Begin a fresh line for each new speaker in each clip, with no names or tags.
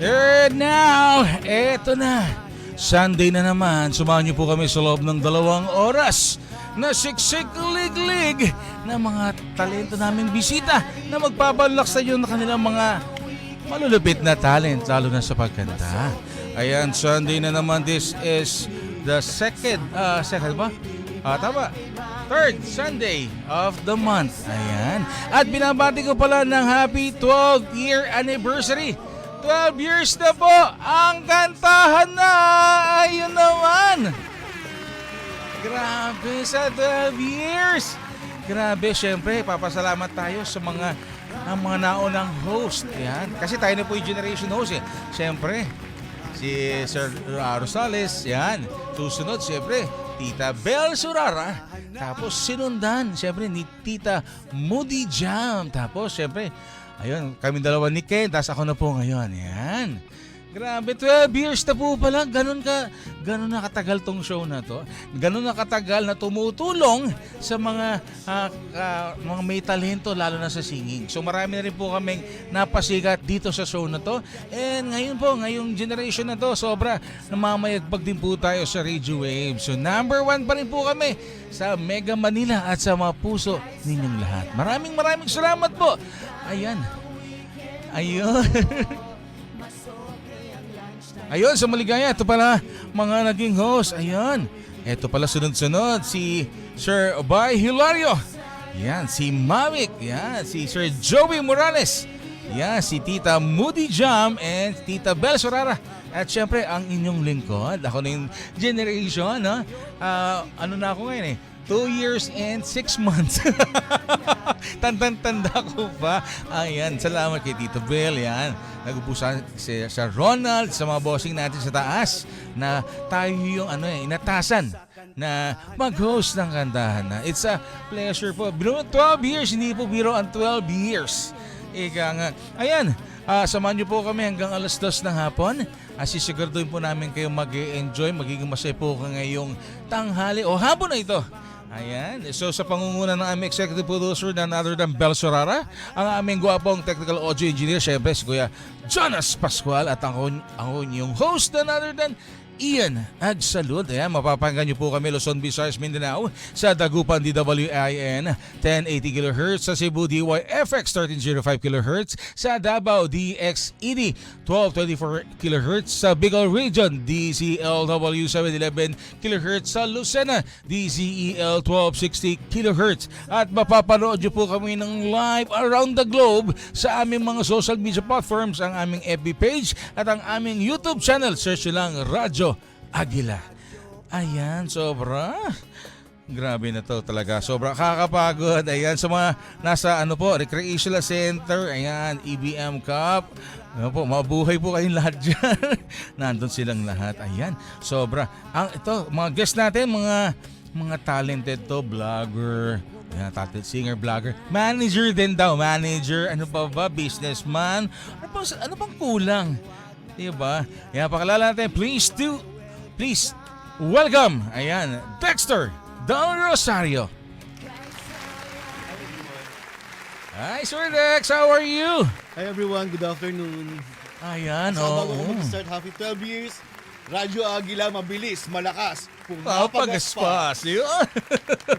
And now, eto na. Sunday na naman, sumahan niyo po kami sa loob ng dalawang oras na siksik lig-lig na mga talento naming bisita na magpabalak sa inyo ng kanilang mga malulupit na talent, lalo na sa pagkanta. Ayan, Sunday na naman. This is the second, ah, second ba? Ah, tama. Third Sunday of the month. Ayan. At binabati ko pala ng happy 12 year anniversary. 12 years na po ang kantahan na. Ayun naman. Grabe sa 12 years. Grabe, syempre, papasalamat tayo sa mga ang mga naunang host. Yan. Kasi tayo na po yung generation host eh. Syempre, si Sir uh, Rosales, yan. Susunod, syempre, Tita Bel Surara. Tapos sinundan, syempre, ni Tita Moody Jam. Tapos, syempre, ayun, kami dalawa ni Ken, tapos ako na po ngayon. Yan. Grabe, 12 years na po pala. Ganun ka, ganun na katagal tong show na to. Ganun na katagal na tumutulong sa mga ah, ah, mga may talento lalo na sa singing. So marami na rin po kaming napasikat dito sa show na to. And ngayon po, ngayong generation na to, sobra namamayagpag din po tayo sa Radio Wave. So number one pa rin po kami sa Mega Manila at sa mga puso ninyong lahat. Maraming maraming salamat po. Ayan. Ayun. Ayun, sa maligaya, ito pala mga naging host. Ayun. Ito pala sunod-sunod si Sir Obay Hilario. Yan, si Mavik. Yan, si Sir Joey Morales. Yan, si Tita Moody Jam and Tita Bel Sorara. At syempre, ang inyong lingkod. Ako na yung generation, no? Ah, ano na ako ngayon eh? Two years and six months. Tandang-tanda ko pa. Ayan, salamat kay Tito Bel. Yan. Nagubusan si, sa Ronald, sa mga bossing natin sa taas na tayo yung ano eh, inatasan na mag-host ng kantahan na. It's a pleasure po. Biro 12 years, hindi po biro ang 12 years. Ika nga. Ayan, ah, samahan niyo po kami hanggang alas dos ng hapon. Uh, sisiguraduhin po namin kayo mag enjoy magiging masaya po ka ngayong tanghali o hapon na ito. Ayan. So sa pangunguna ng aming executive producer na other than Bel Sorara, ang aming gwapong technical audio engineer, syempre si Kuya Jonas Pascual at ako, ako yung host na other than Ian Agsalud. Ayan, mapapanggan niyo po kami Luzon, Visayas, Mindanao sa Dagupan DWIN 1080 kHz sa Cebu DYFX 1305 kHz sa Davao DXED 1224 kHz sa Bicol Region DCLW 711 kHz sa Lucena DCEL 1260 kHz at mapapanood niyo po kami ng live around the globe sa aming mga social media platforms ang aming FB page at ang aming YouTube channel. Search lang Radyo Agila ayan sobra Grabe na to talaga. Sobra kakapagod. Ayan, sa mga nasa ano po, recreational center, ayan, EBM Cup. Ano po, mabuhay po kayong lahat dyan. Nandun silang lahat. Ayan, sobra. Ang ito, mga guest natin, mga mga talented to, vlogger, ayan, talented singer, vlogger, manager din daw, manager, ano pa ba, businessman. Ano pa, ano pang kulang? Diba? Ayan, pakilala natin, please do, please, welcome, ayan, Dexter Don Rosario. Hi, Sir Dex, how are you?
Hi everyone, good afternoon.
Ayan,
Sa bago
oo.
ko mag-start, happy 12 years. Radyo Agila, mabilis, malakas,
Papagaspas. Yun.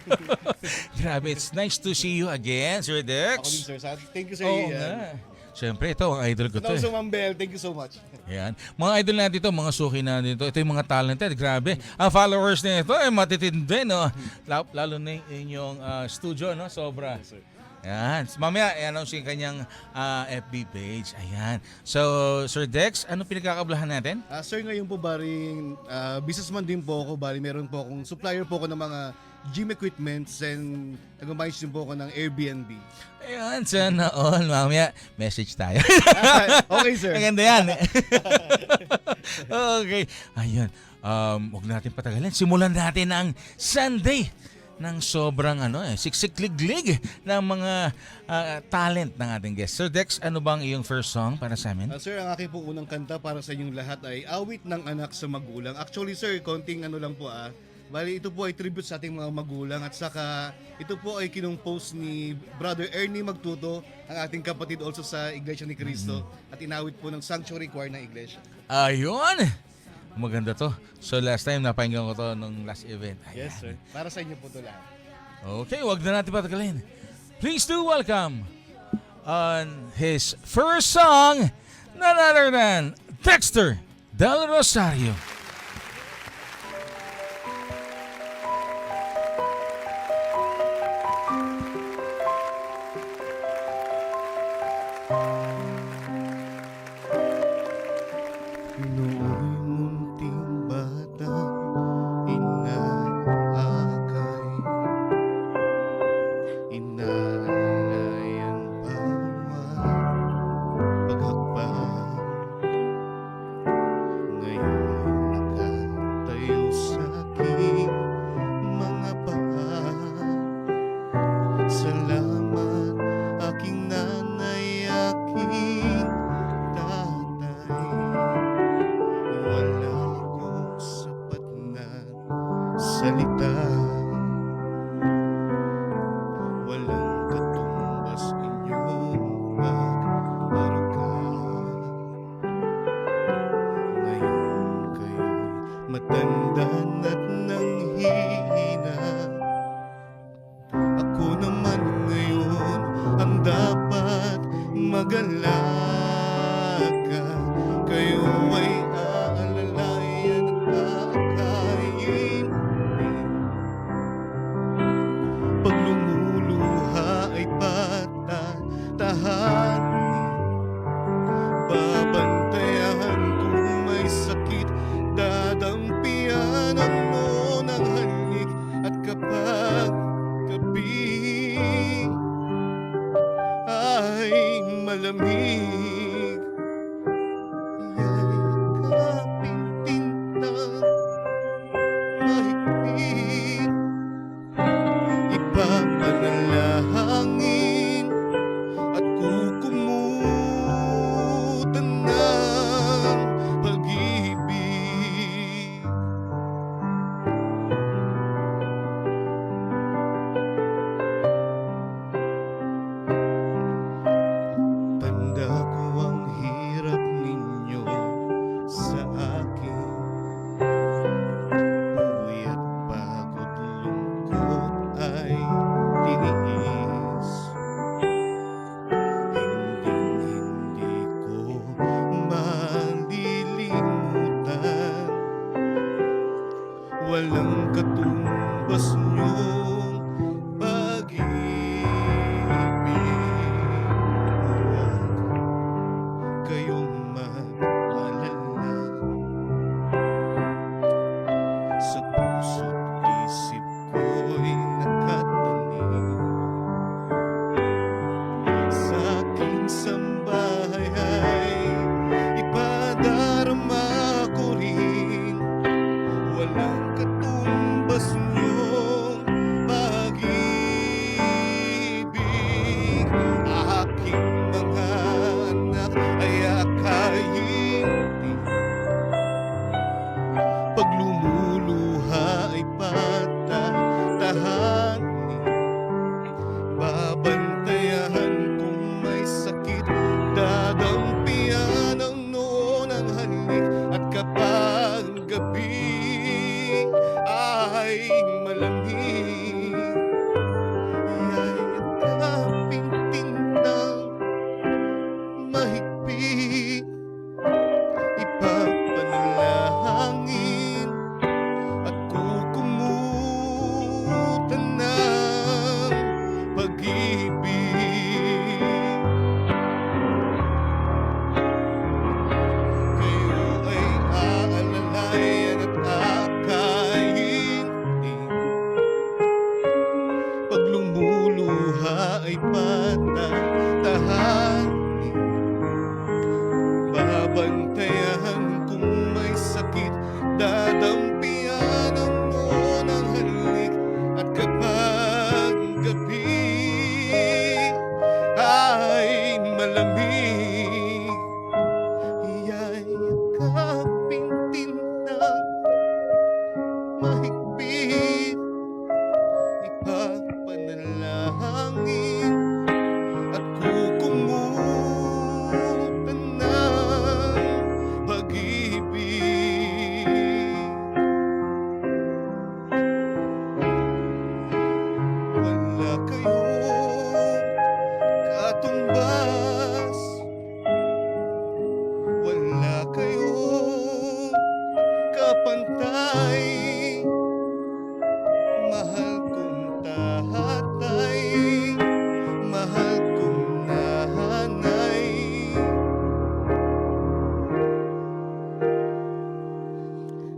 Grabe, it's nice to see you again, Sir
Ako din,
Dex.
Sir. Thank you, Sir
Oo
Ian.
nga. Siyempre, ito, ang idol ko to.
also,
Eh.
Ma'am Bel, thank you so much.
Ayan. Mga idol natin ito, mga suki natin ito. Ito yung mga talented. Grabe. Ang followers na ito, eh, matitindi, no? La- Lalo na yung inyong ah, studio, no? Sobra.
Yes, sir.
Ayan. Mamaya, i-announce yung kanyang ah, FB page. Ayan. So, Sir Dex, ano pinagkakablahan natin?
Ah, sir, ngayon po bari ah, businessman din po ako. Bari meron po akong supplier po ako ng mga gym equipments and nag-manage din po ako ng Airbnb.
Ayan, sana all. Mamaya, message tayo.
Okay, sir.
Maganda yan. okay. Ayun. Um, huwag natin patagalin. Simulan natin ang Sunday ng sobrang ano eh, siksik-lig-lig ng mga ah, talent ng ating guest. Sir Dex, ano bang iyong first song para sa amin?
Ah, sir, ang aking po unang kanta para sa inyong lahat ay Awit ng Anak sa Magulang. Actually, sir, konting ano lang po ah, Bali, ito po ay tribute sa ating mga magulang at saka ito po ay kinumpose ni Brother Ernie Magtuto, ang ating kapatid also sa Iglesia ni Cristo at inawit po ng Sanctuary Choir ng Iglesia.
Ayun! Maganda to. So last time napakinggan ko to nung last event. Ayan.
sir. Para sa inyo po ito lahat.
Okay, wag na natin patagalin. Please do welcome on his first song, none other than Dexter Del Rosario.
음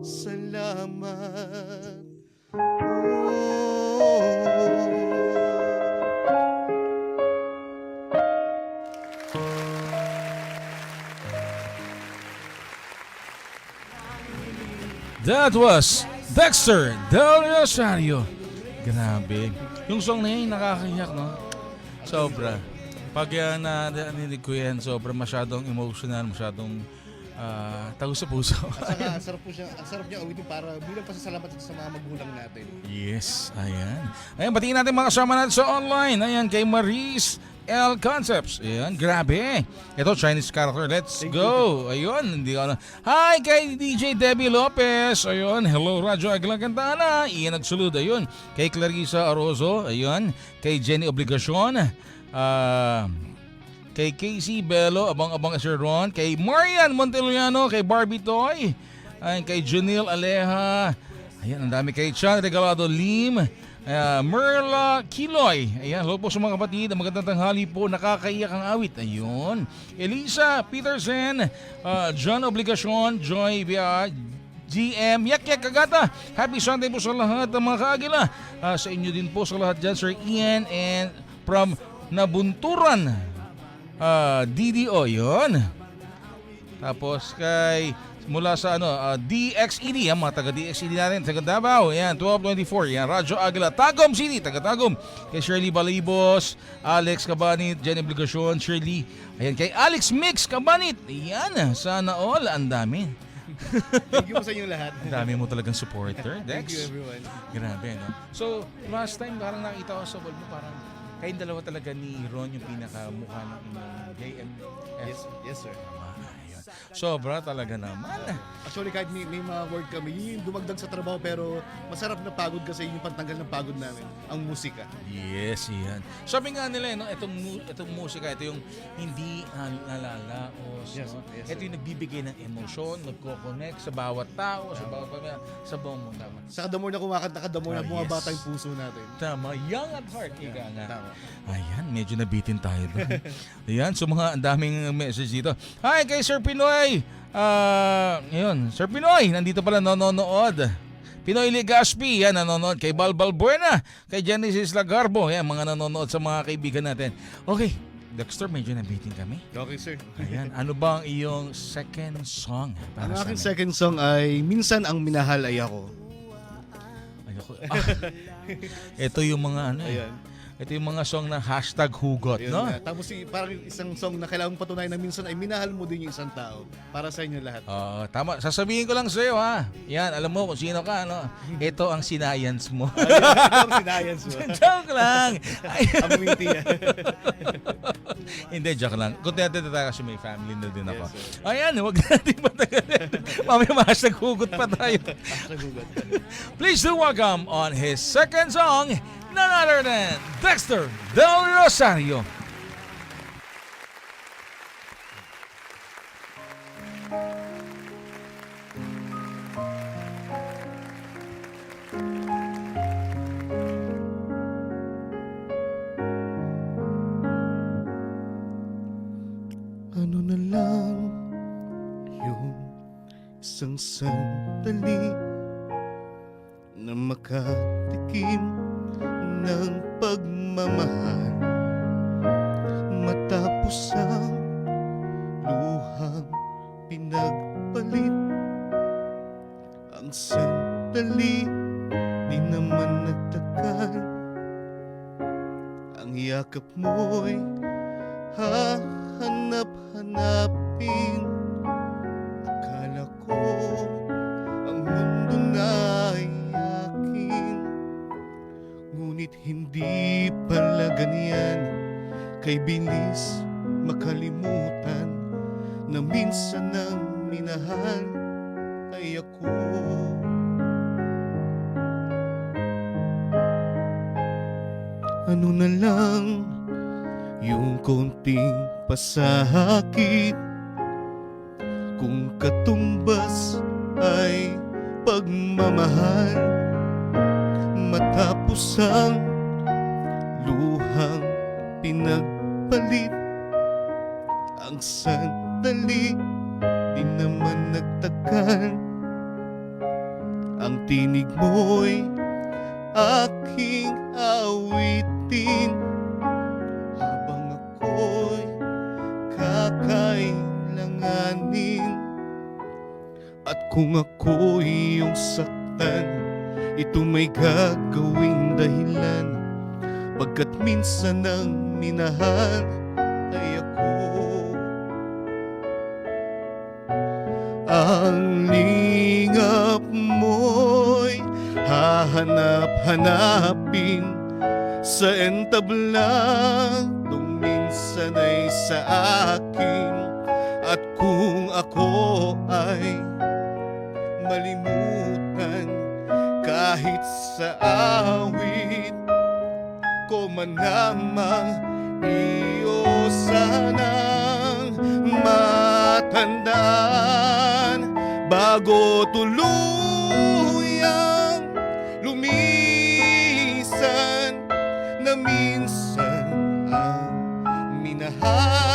salamat. Oh.
That was Dexter Del Rosario. Grabe. Yung song na yun, nakakahiyak, no? Sobra. Pag yan, uh, narinig ko yan, sobra masyadong emotional, masyadong ah, tago sa puso.
At saka, ang sarap po siya, ang sarap niya awitin para bilang pasasalamat sa mga magulang natin.
yes, ayan. Ayan, batiin natin mga kasama natin sa online. Ayan, kay Maris L. Concepts. Ayan, grabe. Ito, Chinese character. Let's
Thank
go. Ayun, hindi ko na. Hi kay DJ Debbie Lopez. Ayun, hello Radyo Aguilang Cantana. Iyan nagsulod. Ayun, kay Clarissa Arozo. Ayun, kay Jenny Obligacion. Ah... kay Casey Bello, abang-abang Sir Ron, kay Marian Monteliano, kay Barbie Toy, ayun, kay Junil Aleja, ayan, ang dami kay Chan Regalado Lim, uh, Merla Kiloy, ayan, hello po sa mga kapatid, magandang tanghali po, nakakaiyak ang awit, ayun, Elisa Peterson, uh, John Obligacion, Joy Via, GM Yak Yak Kagata. Happy Sunday po sa lahat ng mga kaagila. Ah, sa inyo din po sa lahat dyan, Sir Ian and from Nabunturan. Ah, DDO, yun. Tapos kay mula sa ano, ah, DXED, yan mga taga DXED natin, taga Davao, yan, 1224, yan, Radyo Agila, Tagum City, taga Tagum, kay Shirley Balibos, Alex Cabanit, Jenny Obligacion, Shirley, ayan, kay Alex Mix Cabanit, yan, sana all, ang dami.
Thank you po sa inyong lahat.
Ang dami mo talagang supporter,
Thank you
Dex.
everyone.
Grabe, no? So, last time, parang nakita ko sa wall mo, parang kayong dalawa talaga ni Ron yung pinakamukha ng inyong JMF.
Yes, yes sir.
Sobra talaga naman.
Actually kahit may, may mga word kami, yun yung dumagdag sa trabaho pero masarap na pagod kasi yun yung pantanggal ng pagod namin, ang musika.
Yes, yan. Sabi nga nila, eh, no, itong, mu- itong musika, ito yung hindi nal- nalalaos.
Yes,
no?
yes,
ito yung nagbibigay ng emosyon, nagko-connect sa bawat tao, sa bawat pamilya, sa buong mundo.
Saka the more na kumakanta ka, the more na
Ah,
bumabata
yes.
yung puso natin.
Tama, young at heart, ika nga.
Tama.
Ayan, medyo nabitin tayo doon. Ayan, so mga ang daming message dito. Hi kay Sir Pinoy. Ah, yun, Sir Pinoy, nandito pala nanonood. Pinoy Legaspi, yan, nanonood. Kay Balbal Buena, kay Genesis Lagarbo, yan, mga nanonood sa mga kaibigan natin. Okay, Dexter, medyo nabitin kami.
Okay sir.
Ayan, ano ba ang iyong second song? Para
Ang aking second song ay Minsan ang minahal ay ako.
Ayoko. Ah, ito yung mga ano eh.
Ayan.
Ito yung mga song na hashtag hugot,
Ayun
no?
nga. Tapos si, parang isang song na kailangan patunayan na minsan ay minahal mo din yung isang tao para sa inyo lahat.
Oo, tama. Sasabihin ko lang sa iyo ha. Yan, alam mo kung sino ka, ano? Ito ang sinayans mo.
Ito ang sinayans mo.
joke lang.
Yan.
hindi, joke lang. Contented na tayo kasi may family na din ako.
Yes, sir.
Ayan, huwag natin patagalin. Mamaya mahashtag hugot pa tayo.
Hashtag hugot.
Please do welcome on his second song, none other than Dexter Del Rosario.
Ang yakap mo'y hahanap-hanapin. Akala ko ang mundo na'y akin. Ngunit hindi pala ganyan. Kay bilis makalimutan Na minsan ang minahal ay ako konting pasakit Kung katumbas ay pagmamahal Matapos ang luhang pinagpalit. Ang sandali di naman nagtagal. Ang tinig mo'y aking awitin At kung ako'y iyong saktan Ito may gagawing dahilan. Pagkat minsan ang minahal ay ako. Ang lingap mo'y hahanap-hanapin Sa entablatong minsan ay sa akin. At kung ako ay malimutan Kahit sa awit ko man lamang iyo sanang matandaan bago tuluyang lumisan na minsan ang minahal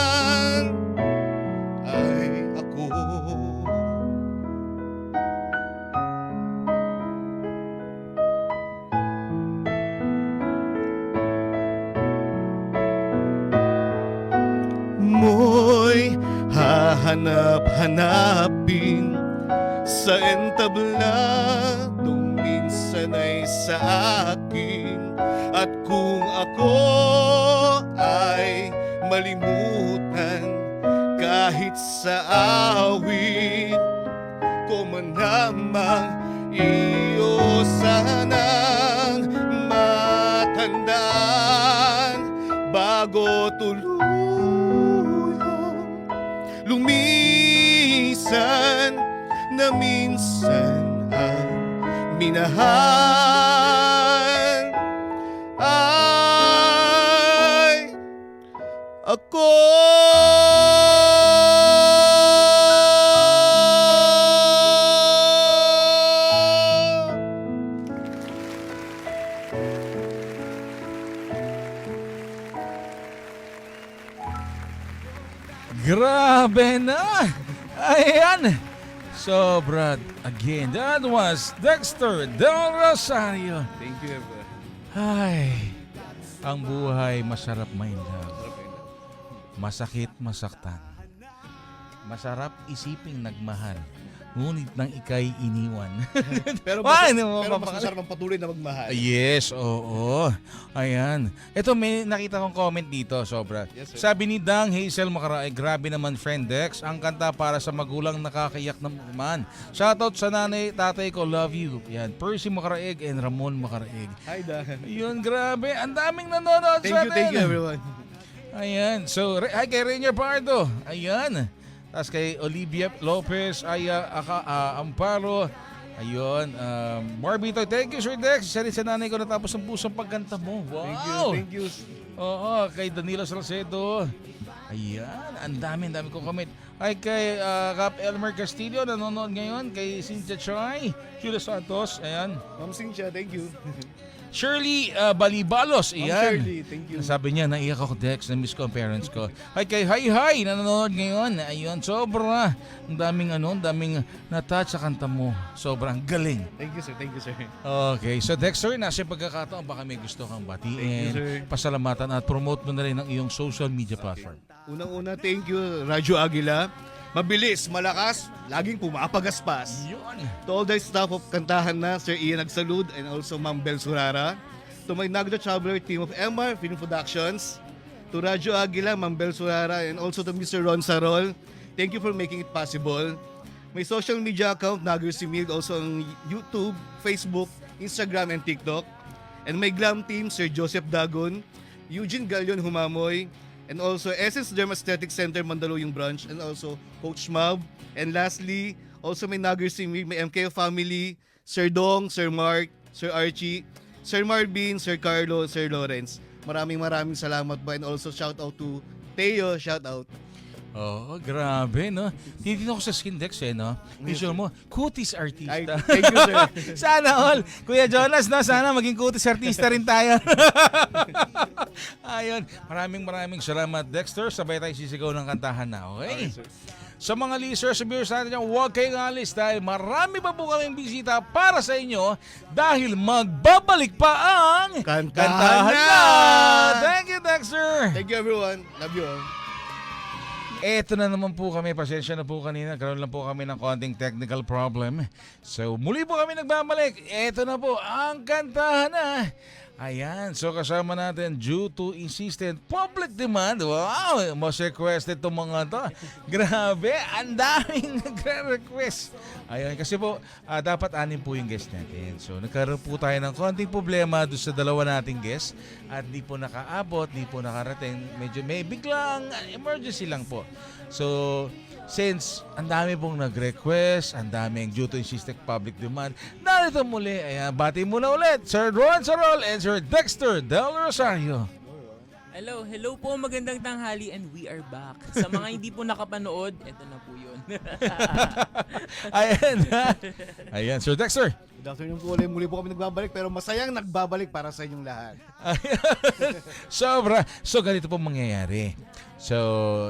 hahanap-hanapin sa entablatong minsan ay sa akin. At kung ako ay malimutan kahit sa awit ko man lamang iyo sanang matandaan. Bago tuluyang lumisan na minsan ang minahal ay ako.
Grabe na! Ayan! So, Brad, again, that was Dexter Del Rosario.
Thank you, Eva.
Ay, ang buhay masarap may love. Masakit masaktan. Masarap isiping nagmahal. Ngunit nang ikay iniwan.
Pero, mas,
ano,
pero mas masarap ang patuloy na magmahal.
yes, oo. Ayan. Ito, may nakita kong comment dito, sobra.
Yes, sir.
Sabi ni Dang Hazel Makaraig, grabe naman friend Dex, ang kanta para sa magulang nakakayak naman. Shoutout sa nanay, tatay ko, love you. Yan, Percy Makaraig and Ramon Makaraig.
Hi, Dan.
Yun, grabe. Ang daming nanonood
Thank
sa
you, thank you,
atin.
everyone.
Ayan. So, hi kay Rainier Pardo. Ayan. Tapos kay Olivia Lopez, Aya Aka, ah, Amparo. Ayun. Um, Marbito, thank you, Sir Dex. Isa rin sa nanay ko natapos ang pusong pagkanta mo. Wow.
Thank you, thank you.
Oo, kay Danilo Salcedo. Ayan, ang dami, ang dami kong comment. Ay kay ah, Cap Elmer Castillo, nanonood ngayon. Kay Cynthia Choi, Julia Santos. Ayan.
Ma'am Cynthia, thank you.
Shirley ah, Balibalos.
Ma'am
Ayan.
Shirley, thank you.
Sabi niya, naiyak ako, Dex, na-miss ko ang parents ko. Hi kay Hi Hi, nanonood ngayon. Ayun, sobra. Ang daming ano, ang daming natouch sa kanta mo. Sobrang galing.
Thank you, sir. Thank you, sir.
Okay, so Dexter, nasa pagkakataon, baka may gusto kang
Thank you,
batiin,
sir.
pasalamatan at promote mo na rin ang iyong social media platform.
Unang-una, thank you, Radyo Aguila. Mabilis, malakas, laging pumapagaspas.
Yun.
To all the staff of Kantahan na, Sir Ian Agsalud and also Ma'am Bel Surara. To my Nagda Traveler team of MR Film Productions. To Radyo Aguila, Ma'am Bel Surara and also to Mr. Ron Sarol. Thank you for making it possible. My social media account, Nagger Simil, also on YouTube, Facebook, Instagram, and TikTok. And my glam team, Sir Joseph Dagon, Eugene Galion Humamoy, and also Essence Derm Aesthetic Center Mandaluyong branch, and also Coach Mab. And lastly, also may Nagger Simil, may MKO family, Sir Dong, Sir Mark, Sir Archie, Sir Marvin, Sir Carlo, Sir Lawrence. Maraming maraming salamat po and also shout out to Teo, shout out.
Oo, grabe, no? Tinitin ako sa Skindex, eh, no? Visual mo, kutis
Ay,
artista.
thank you, sir.
sana all. Kuya Jonas, no? Sana maging kutis artista rin tayo. Ayun. Maraming maraming salamat, Dexter. Sabay tayo sisigaw ng kantahan na, okay?
sir.
Sa mga listeners, viewers natin dyan, huwag kayong alis dahil marami pa po kaming bisita para sa inyo dahil magbabalik pa ang
Kantahan na!
Thank you, Dexter!
Thank you everyone. Love you all.
Eto na naman po kami, pasensya na po kanina, karoon lang po kami ng konting technical problem. So muli po kami nagbabalik. Eto na po, ang kantahan na. Ayan, so kasama natin due to insistent public demand. Wow, most requested itong mga to. Grabe, ang daming nagre-request. Ayan, kasi po, ah, dapat anim po yung guest natin. So nagkaroon po tayo ng konting problema doon sa dalawa nating guest at di po nakaabot, di po nakarating. Medyo may biglang emergency lang po. So, since ang dami pong nag-request, ang daming due to insistent public demand, narito muli, ayan, bati muna ulit, Sir Ron Sarol and Sir Dexter Del Rosario.
Hello, hello po, magandang tanghali and we are back. Sa mga hindi po nakapanood, eto na po yun.
ayan, ayan, Sir Dexter.
Good afternoon po ulit. Muli po kami nagbabalik pero masayang nagbabalik para sa inyong lahat.
Sobra. So, ganito po mangyayari. So,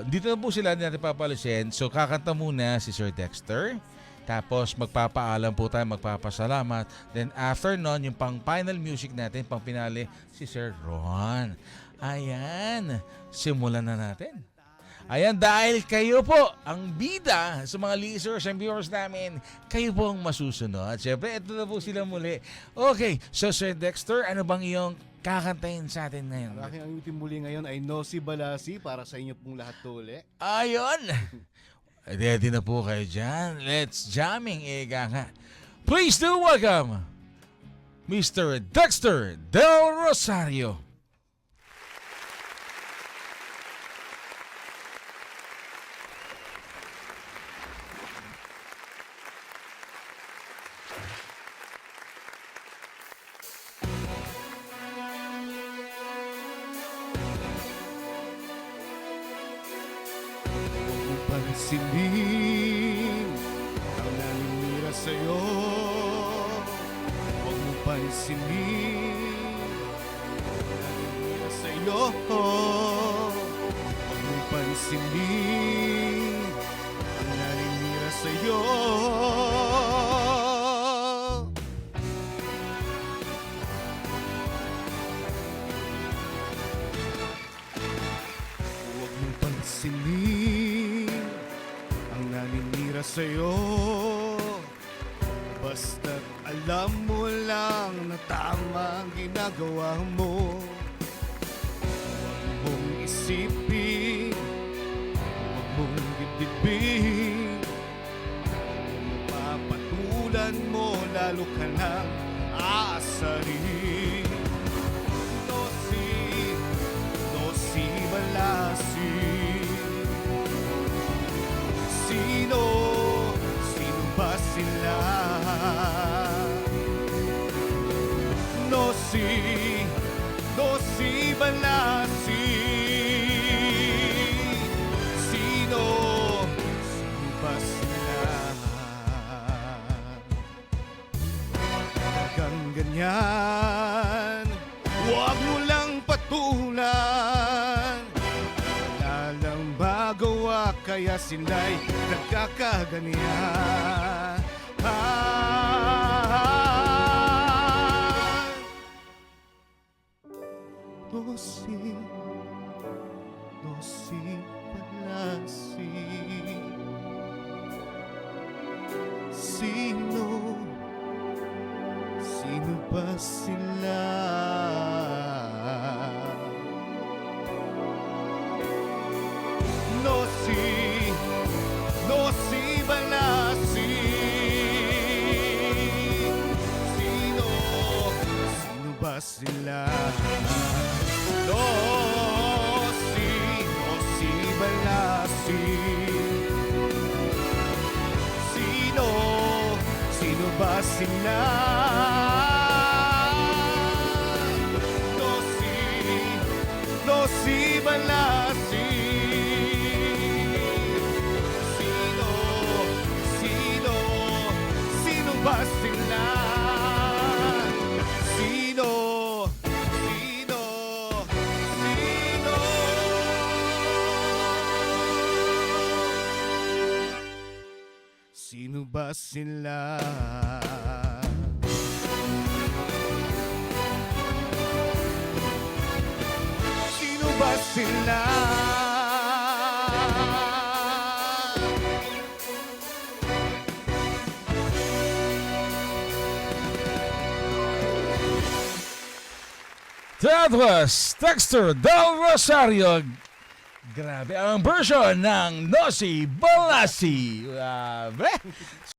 dito na po sila natin papalisin. So, kakanta muna si Sir Dexter. Tapos, magpapaalam po tayo, magpapasalamat. Then, after nun, yung pang final music natin, pang pinali, si Sir Ron. Ayan. Simulan na natin. Ayan, dahil kayo po ang bida sa mga listeners and viewers namin, kayo po ang masusunod. Siyempre, ito na po sila muli. Okay, so Sir Dexter, ano bang iyong kakantahin sa atin ngayon?
Ang aking ang itim muli ngayon ay No Si Balasi para sa inyo pong lahat to ulit.
Ayon! Ready na po kayo dyan. Let's jamming, ega nga. Please do welcome Mr. Dexter Del Rosario.
Sa'yo. Huwag mo pansinin ang naninira sa'yo. Huwag mo pansinin ang naninira sa'yo. Huwag mong pansinin ang naninira sa'yo alam mo lang na tama ang ginagawa mo. Huwag mong isipin, huwag mong dibdibin mapatulan mo, lalo ka nang aasarin sila'y nagkakaganyan ah, Dosi Dosi Palasi Sino Sino ba sila? Sila? No si, no si Balasi Sino, sino ba sila? sila Sino ba sila?
That was Texter Del Rosario. Grabe ang version ng Nosy Balasi. Grabe.